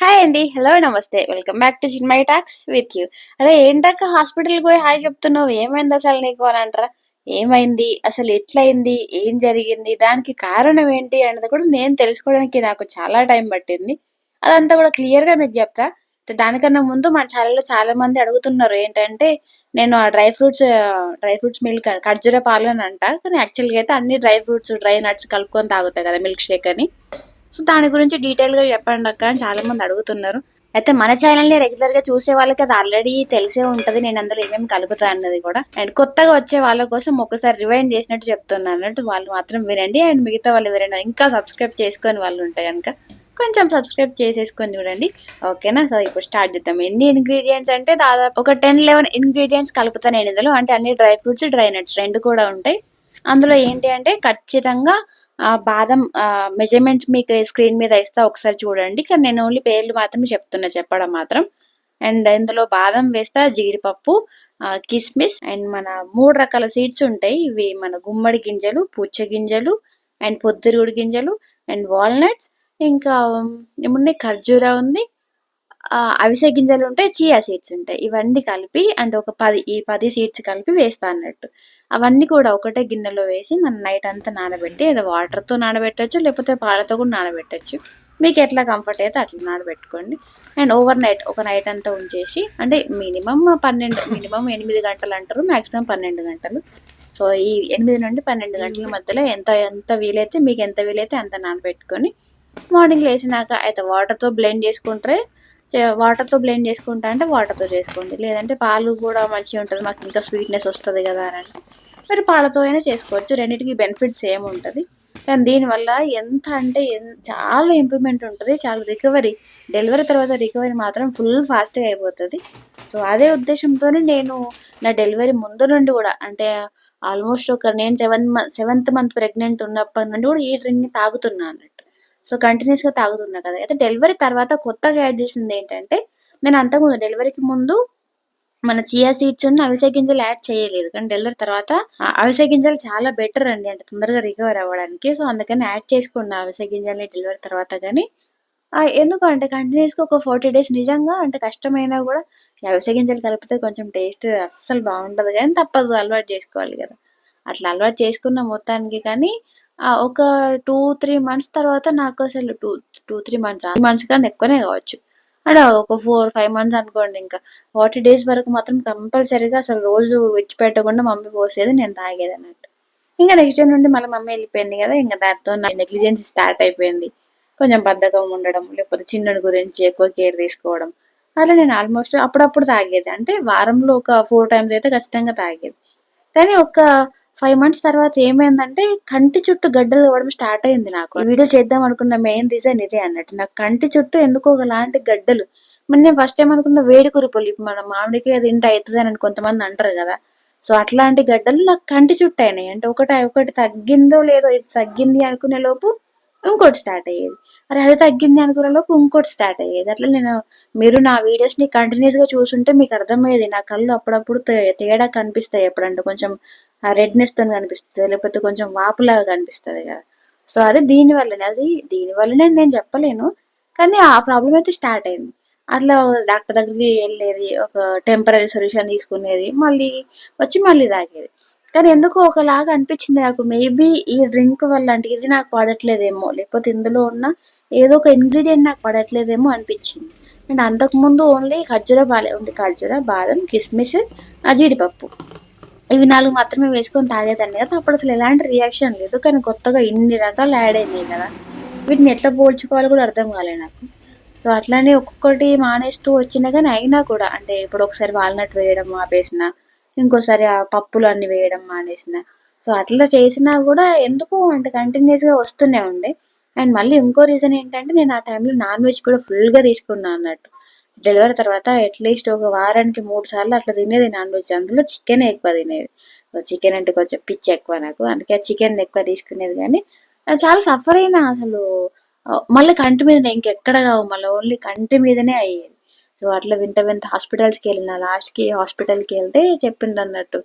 Hi అండి hello నమస్తే welcome back to my talks with you అరే ఏంటక్క? హాస్పిటల్కి పోయి హాయ్ చెప్తున్నావు? ఏమైంది అసలు నీకు అని అంటారా? ఏమైంది? అసలు ఎట్లయింది? ఏం జరిగింది? దానికి కారణం ఏంటి అనేది కూడా నేను తెలుసుకోవడానికి నాకు చాలా టైం పట్టింది. అదంతా కూడా క్లియర్గా మీకు చెప్తా. దానికన్నా ముందు మా ఛానల్లో చాలా మంది అడుగుతున్నారు ఏంటంటే నేను ఆ dry fruits dry fruits milk ఖర్జూర పాలు అని అంట. కానీ యాక్చువల్గా అయితే అన్ని డ్రై ఫ్రూట్స్ డ్రై నట్స్ కలుపుకొని తాగుతాయి కదా మిల్క్ షేక్ అని. సో దాని గురించి డీటెయిల్గా చెప్పండి అక్క అని చాలా మంది అడుగుతున్నారు. అయితే మన ఛానల్ని రెగ్యులర్గా చూసే వాళ్ళకి అది ఆల్రెడీ తెలిసే ఉంటది. నేను అందులో ఏమేమి కలుపుతా అన్నది కూడా. అండ్ కొత్తగా వచ్చే వాళ్ళ కోసం ఒకసారి రివైండ్ చేసినట్టు చెప్తున్నాను అన్నట్టు వాళ్ళు మాత్రం వినండి. అండ్ మిగతా వాళ్ళు వినండి ఇంకా సబ్స్క్రైబ్ చేసుకొని వాళ్ళు ఉంటాయి కనుక కొంచెం సబ్స్క్రైబ్ చేసేసుకొని చూడండి. ఓకేనా? సో ఇప్పుడు స్టార్ట్ చేద్దాం. ఎన్ని ఇంగ్రీడియంట్స్ అంటే దాదాపు ఒక టెన్ లెవెన్ ఇంగ్రీడియంట్స్ కలుపుతాను నేను ఇందులో. అంటే అన్ని డ్రై ఫ్రూట్స్ డ్రై నట్స్ రెండు కూడా ఉంటాయి. అందులో ఏంటి అంటే ఖచ్చితంగా ఆ బాదం మెజర్మెంట్ మీకు స్క్రీన్ మీద ఇస్తా ఒకసారి చూడండి. కానీ నేను ఓన్లీ పేర్లు మాత్రమే చెప్తున్నా చెప్పడం మాత్రం. అండ్ ఇందులో బాదం వేస్తా జీడిపప్పు కిస్మిస్ అండ్ మన మూడు రకాల సీడ్స్ ఉంటాయి. ఇవి మన గుమ్మడి గింజలు పుచ్చ గింజలు అండ్ పొద్దురుడి గింజలు అండ్ వాల్నట్స్. ఇంకా ఏమున్నాయి? ఖర్జూరా ఉంది అవిసె గింజలు ఉంటాయి చియా సీడ్స్ ఉంటాయి. ఇవన్నీ కలిపి అండ్ ఒక పది ఈ పది సీడ్స్ కలిపి వేస్తా అన్నట్టు. అవన్నీ కూడా ఒకటే గిన్నెలో వేసి మనం నైట్ అంతా నానబెట్టి ఏదో వాటర్తో నానబెట్టచ్చు లేకపోతే పాలతో కూడా నానబెట్టచ్చు. మీకు ఎట్లా కంఫర్ట్ అయితే అట్లా నానబెట్టుకోండి. అండ్ ఓవర్ నైట్ ఒక నైట్ అంతా ఉంచేసి అంటే మినిమం పన్నెండు మినిమం ఎనిమిది గంటలు అంటారు మ్యాక్సిమం పన్నెండు గంటలు. సో ఈ ఎనిమిది నుండి పన్నెండు గంటల మధ్యలో ఎంత ఎంత వీలైతే మీకు ఎంత వీలైతే అంత నానబెట్టుకొని మార్నింగ్ లేచినాక అయితే వాటర్తో బ్లెండ్ చేసుకుంటే వాటర్తో బ్లెండ్ చేసుకుంటా అంటే వాటర్తో చేసుకోండి. లేదంటే పాలు కూడా మంచిగా ఉంటుంది. మాకు ఇంకా స్వీట్నెస్ వస్తుంది కదా అని అంటే. మీరు పాలతో అయినా చేసుకోవచ్చు. రెండింటికి బెనిఫిట్స్ ఏమి ఉంటుంది. కానీ దీనివల్ల ఎంత అంటే చాలా ఇంప్రూవ్మెంట్ ఉంటుంది. చాలా రికవరీ డెలివరీ తర్వాత రికవరీ మాత్రం ఫుల్ ఫాస్ట్గా అయిపోతుంది. సో అదే ఉద్దేశంతోనే నేను నా డెలివరీ ముందు నుండి కూడా అంటే ఆల్మోస్ట్ ఒక నేను seven month seventh month pregnant ఉన్నప్పటి నుండి కూడా ఈ డ్రింక్ని తాగుతున్నాను అన్నట్టు. సో కంటిన్యూస్గా తాగుతున్నా కదా. అయితే డెలివరీ తర్వాత కొత్తగా యాడ్ చేసింది ఏంటంటే నేను అంతకుముందు డెలివరీకి ముందు మన చియా సీడ్స్ ఉన్న అవిసె గింజలు యాడ్ చేయలేదు. కానీ డెలివరీ తర్వాత అవిసె గింజలు చాలా బెటర్ అండి. అంటే తొందరగా రికవర్ అవ్వడానికి. సో అందుకని యాడ్ చేసుకున్నా అవిసె గింజల్ని డెలివరీ తర్వాత కానీ ఎందుకు అంటే కంటిన్యూస్గా ఒక ఫార్టీ డేస్ నిజంగా అంటే కష్టమైనా కూడా అవిసె గింజలు కలిపితే కొంచెం టేస్ట్ అస్సలు బాగుంటుంది కానీ తప్పదు అలవాటు చేసుకోవాలి కదా. అట్లా అలవాటు చేసుకున్న మొత్తానికి కానీ ఒక టూ త్రీ మంత్స్ తర్వాత నాకు అసలు two two three months months కన్నా ఎక్కువనే కావచ్చు. అండ్ ఒక ఫోర్ ఫైవ్ మంత్స్ అనుకోండి ఇంకా. ఫార్టీ డేస్ వరకు మాత్రం కంపల్సరీగా అసలు రోజు విడిచిపెట్టకుండా మమ్మీ పోసేది నేను తాగేది అన్నట్టు. ఇంకా నెక్స్ట్ డే నుండి మళ్ళీ మమ్మీ వెళ్ళిపోయింది కదా ఇంకా దాంతో నా నెగ్లిజెన్స్ స్టార్ట్ అయిపోయింది. కొంచెం బద్ధకం ఉండడం లేకపోతే చిన్నడి గురించి ఎక్కువ కేర్ తీసుకోవడం. అలా నేను ఆల్మోస్ట్ అప్పుడప్పుడు తాగేది. అంటే వారంలో ఒక ఫోర్ టైమ్స్ అయితే ఖచ్చితంగా తాగేది. కానీ ఒక ఫైవ్ మంత్స్ తర్వాత ఏమైందంటే కంటి చుట్టూ గడ్డలు ఇవ్వడం స్టార్ట్ అయింది నాకు. వీడియో చేద్దాం అనుకున్న మెయిన్ రీజన్ ఇదే అన్నట్టు. నాకు కంటి చుట్టూ ఎందుకో ఒకలాంటి గడ్డలు? మరి నేను ఫస్ట్ టైం అనుకున్న వేడి కురుపులు మన మామిడికి అది ఇంట అవుతుంది అని కొంతమంది అంటారు కదా. సో అట్లాంటి గడ్డలు నాకు కంటి చుట్టూ అయినాయి. అంటే ఒకటి ఒకటి తగ్గిందో లేదో ఇది తగ్గింది అనుకునే లోపు ఇంకోటి స్టార్ట్ అయ్యేది. మరి అది తగ్గింది అనుకునే లోపు ఇంకోటి స్టార్ట్ అయ్యేది. అట్లా నేను మీరు నా వీడియోస్ని కంటిన్యూస్గా చూసుంటే మీకు అర్థమయ్యేది. నా కళ్ళు అప్పుడప్పుడు తేడా కనిపిస్తాయి ఎప్పుడంటే కొంచెం రెడ్నెస్తో కనిపిస్తుంది లేకపోతే కొంచెం వాపులాగా కనిపిస్తుంది కదా. సో అది దీని వల్లనే అది దీని వల్లనే నేను చెప్పలేను కానీ ఆ ప్రాబ్లం అయితే స్టార్ట్ అయింది. అట్లా డాక్టర్ దగ్గరికి వెళ్ళేది ఒక టెంపరీ సొల్యూషన్ తీసుకునేది మళ్ళీ వచ్చి మళ్ళీ తాగేది. కానీ ఎందుకో ఒకలాగా అనిపించింది నాకు మేబీ ఈ డ్రింక్ వల్ల అంటే ఇది నాకు పడట్లేదేమో లేకపోతే ఇందులో ఉన్న ఏదో ఒక ఇంగ్రీడియంట్ నాకు పడట్లేదేమో అనిపించింది. అండ్ అంతకుముందు ఓన్లీ ఖర్జూర బాలే ఉంది ఖర్జూర బాదం కిస్మిస్ ఆ జీడిపప్పు. ఇవి నాలుగు మాత్రమే వేసుకొని తాగేదాన్ని కదా. అప్పుడు అసలు ఎలాంటి రియాక్షన్ లేదు. కానీ కొత్తగా ఇన్ని రకాలు యాడ్ అయినాయి కదా. వీటిని ఎట్లా పోల్చుకోవాలో కూడా అర్థం కాలేదు నాకు. సో అట్లానే ఒక్కొక్కటి మానేస్తూ వచ్చినా కానీ అయినా కూడా అంటే ఇప్పుడు ఒకసారి వాల్నట్ వేయడం ఆపేసిన ఇంకోసారి ఆ పప్పులు అన్ని వేయడం మానేసిన. సో అట్లా చేసినా కూడా ఎందుకు అంటే కంటిన్యూస్గా వస్తూనే ఉండే. అండ్ మళ్ళీ ఇంకో రీజన్ ఏంటంటే నేను ఆ టైంలో నాన్ వెజ్ కూడా ఫుల్గా తీసుకున్నాను అన్నట్టు. డెలివరీ తర్వాత అట్లీస్ట్ ఒక వారానికి మూడు సార్లు అట్లా తినేది నాన్ వెజ్ అందులో చికెన్ ఎక్కువ తినేది. చికెన్ అంటే కొంచెం పిచ్చి ఎక్కువ నాకు. అందుకే చికెన్ ఎక్కువ తీసుకునేది కానీ చాలా సఫర్ అయినా అసలు. మళ్ళీ కంటి మీద ఇంకెక్కడ కావు. మళ్ళీ ఓన్లీ కంటి మీదనే అయ్యేది. సో అట్లా వింత వింత హాస్పిటల్స్కి వెళ్ళిన లాస్ట్కి హాస్పిటల్కి వెళ్తే చెప్పింది అన్నట్టు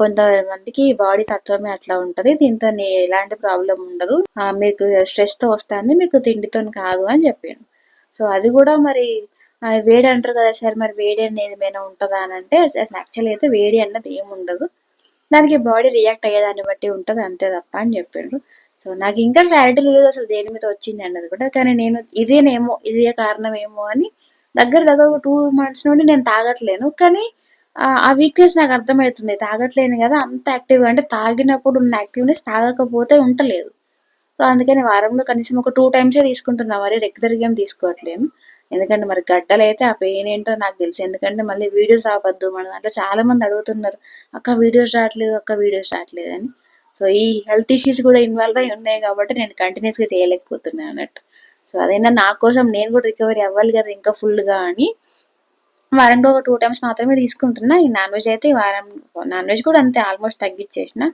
కొంతమందికి బాడీ తత్వమే అట్లా ఉంటుంది. దీంతో ఎలాంటి ప్రాబ్లం ఉండదు. మీకు స్ట్రెస్తో వస్తుంది మీకు తిండితో కాదు అని చెప్పాను సో అది కూడా మరి వేడి అంటారు కదా సార్ మరి వేడి అనేది ఏమైనా ఉంటుందా అని అంటే యాక్చువల్లీ అయితే వేడి అన్నది ఏమి ఉండదు. దానికి బాడీ రియాక్ట్ అయ్యేదాన్ని బట్టి ఉంటుంది అంతే తప్ప అని చెప్పిండ్రు. సో నాకు ఇంకా క్లారిటీ లేదు అసలు దేని మీద వచ్చింది అన్నది కూడా. కానీ నేను ఇదేనేమో ఇదే కారణం ఏమో అని దగ్గర దగ్గర ఒక టూ మంత్స్ నుండి నేను తాగట్లేను. కానీ ఆ, ఆ వీక్నెస్ నాకు అర్థమవుతుంది. తాగట్లేను కదా అంత యాక్టివ్ అంటే తాగినప్పుడు ఉన్న యాక్టివ్నెస్ తాగకపోతే ఉంటలేదు. సో అందుకని వారంలో కనీసం ఒక టూ టైమ్సే తీసుకుంటున్నా మరి రెగ్యులర్గా ఏం తీసుకోవట్లేను ఎందుకంటే మరి గడ్డలు అయితే ఆ పెయిన్ ఏంటో నాకు తెలుసు. ఎందుకంటే మళ్ళీ వీడియోస్ ఆపద్దు. మన దాంట్లో చాలా మంది అడుగుతున్నారు అక్క వీడియోస్ రావట్లేదు అక్క వీడియోస్ రావట్లేదు అని. సో ఈ హెల్త్ ఇష్యూస్ కూడా ఇన్వాల్వ్ అయి ఉన్నాయి కాబట్టి నేను కంటిన్యూస్గా చేయలేకపోతున్నాను అన్నట్టు. సో అదైనా నా కోసం నేను కూడా రికవరీ అవ్వాలి కదా ఇంకా ఫుల్గా అని. వారంలో ఒక టూ టైమ్స్ మాత్రమే తీసుకుంటున్నా. ఈ నాన్ వెజ్ అయితే వారం నాన్ వెజ్ కూడా అంతే ఆల్మోస్ట్ తగ్గించేసిన.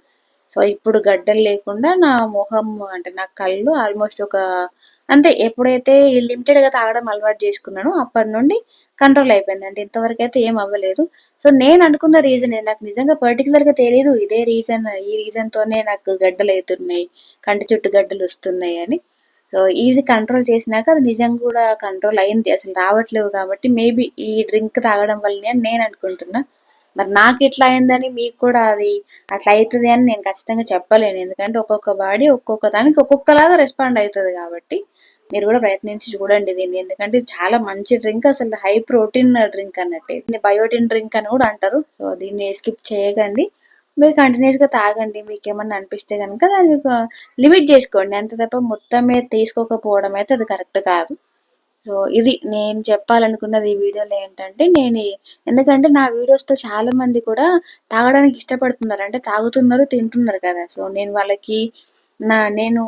సో ఇప్పుడు గడ్డలు లేకుండా నా మొహం అంటే నా కళ్ళు ఆల్మోస్ట్ ఒక అంతే ఎప్పుడైతే ఈ లిమిటెడ్గా తాగడం అలవాటు చేసుకున్నానో అప్పటి నుండి కంట్రోల్ అయిపోయింది అంటే ఇంతవరకు అయితే ఏం అవ్వలేదు. సో నేను అనుకున్న రీజన్ నాకు నిజంగా పర్టికులర్గా తెలియదు ఇదే రీజన్ ఈ రీజన్తోనే నాకు గడ్డలు అవుతున్నాయి కంటి చుట్టూ గడ్డలు వస్తున్నాయి అని. సో ఈజీ కంట్రోల్ చేసినాక అది నిజంగా కూడా కంట్రోల్ అయింది. అసలు రావట్లేవు కాబట్టి మేబీ ఈ డ్రింక్ తాగడం వల్లనే అని నేను అనుకుంటున్నా. మరి నాకు ఇట్లా అయిందని మీకు కూడా అది అట్లా అవుతుంది అని నేను ఖచ్చితంగా చెప్పలేను. ఎందుకంటే ఒక్కొక్క బాడీ ఒక్కొక్క దానికి ఒక్కొక్కలాగా రెస్పాండ్ అవుతుంది కాబట్టి మీరు కూడా ప్రయత్నించి చూడండి దీన్ని. ఎందుకంటే చాలా మంచి డ్రింక్ అసలు. హై ప్రోటీన్ డ్రింక్ అన్నట్టు. దీన్ని బయోటిన్ డ్రింక్ అని కూడా అంటారు. సో దీన్ని స్కిప్ చేయకండి. మీరు కంటిన్యూస్గా తాగండి. మీకు ఏమన్నా అనిపిస్తే కనుక దాన్ని లిమిట్ చేసుకోండి. అంత తప్ప మొత్తమే తీసుకోకపోవడం అయితే అది కరెక్ట్ కాదు. సో ఇది నేను చెప్పాలనుకున్నది ఈ వీడియోలో ఏంటంటే నేను ఎందుకంటే నా వీడియోస్తో చాలా మంది కూడా తాగడానికి ఇష్టపడుతున్నారు. అంటే తాగుతున్నారు తింటున్నారు కదా. సో నేను వాళ్ళకి నా నేను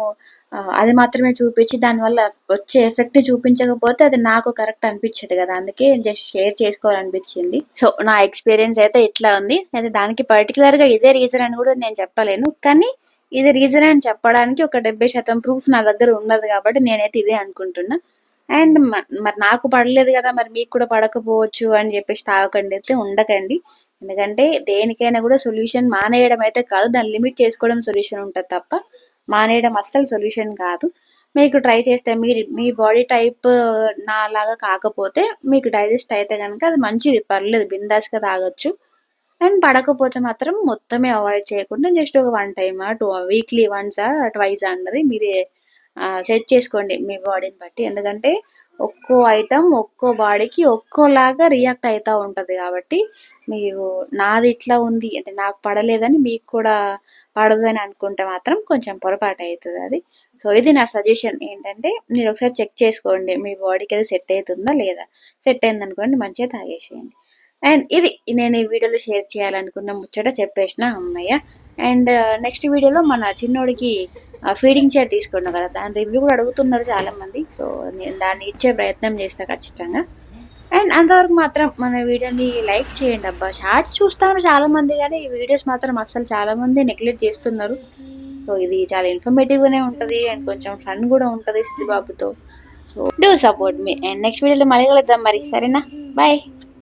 అది మాత్రమే చూపించి దానివల్ల వచ్చే ఎఫెక్ట్ చూపించకపోతే అది నాకు కరెక్ట్ అనిపించదు కదా. అందుకే జస్ట్ షేర్ చేసుకోవాలనిపించింది. సో నా ఎక్స్పీరియన్స్ అయితే ఇట్లా ఉంది. అయితే దానికి పర్టికులర్గా ఇదే రీజన్ అని కూడా నేను చెప్పలేను. కానీ ఇది రీజన్ అని చెప్పడానికి ఒక డెబ్బై శాతం ప్రూఫ్ నా దగ్గర ఉన్నది కాబట్టి నేనైతే ఇదే అనుకుంటున్నా. అండ్ మరి నాకు పడలేదు కదా మరి మీకు కూడా పడకపోవచ్చు అని చెప్పేసి తాగకండి అయితే ఉండకండి. ఎందుకంటే దేనికైనా కూడా సొల్యూషన్ మానేయడం అయితే కాదు దాన్ని లిమిట్ చేసుకోవడం సొల్యూషన్ ఉంటుంది తప్ప మానేయడం అస్సలు సొల్యూషన్ కాదు. మీకు ట్రై చేస్తే మీరు మీ బాడీ టైప్ నా లాగా కాకపోతే మీకు డైజెస్ట్ అయితే కనుక అది మంచిది పర్లేదు బిందాస్గా తాగొచ్చు. అండ్ పడకపోతే మాత్రం మొత్తమే అవాయిడ్ చేయకుండా జస్ట్ ఒక one time two weekly once twice అన్నది మీరే సెట్ చేసుకోండి మీ బాడీని బట్టి. ఎందుకంటే ఒక్కో ఐటమ్ ఒక్కో బాడీకి ఒక్కోలాగా రియాక్ట్ అవుతూ ఉంటుంది కాబట్టి మీరు నాది ఇట్లా ఉంది అంటే నాకు పడలేదని మీకు కూడా పడదని అనుకుంటే మాత్రం కొంచెం పొరపాటు అవుతుంది అది. సో ఇది నా సజెషన్ ఏంటంటే మీరు ఒకసారి చెక్ చేసుకోండి మీ బాడీకి అది సెట్ అవుతుందా లేదా. సెట్ అయింది అనుకోండి మంచిగా తాగేసేయండి. అండ్ ఇది నేను ఈ వీడియోలో షేర్ చేయాలనుకున్న ముచ్చట చెప్పేసిన అమ్మయ్య అండ్ నెక్స్ట్ వీడియోలో మన చిన్నోడికి ఫీడింగ్ చైర్ తీసుకున్నాం కదా దాని రివ్యూ కూడా అడుగుతున్నారు చాలా మంది సో నేను దాన్ని ఇచ్చే ప్రయత్నం చేస్తా ఖచ్చితంగా. అండ్ అంతవరకు మాత్రం మన వీడియోని లైక్ చేయండి అబ్బా. షార్ట్స్ చూస్తాను చాలా మంది కానీ ఈ వీడియోస్ మాత్రం అసలు చాలా మంది నెగ్లెక్ట్ చేస్తున్నారు. సో ఇది చాలా ఇన్ఫర్మేటివ్గానే ఉంటుంది అండ్ కొంచెం ఫన్ కూడా ఉంటుంది సిద్ధిబాబుతో. So do support me and next వీడియోలో మళ్ళీ కలుద్దాం మరి. సరేనా? బాయ్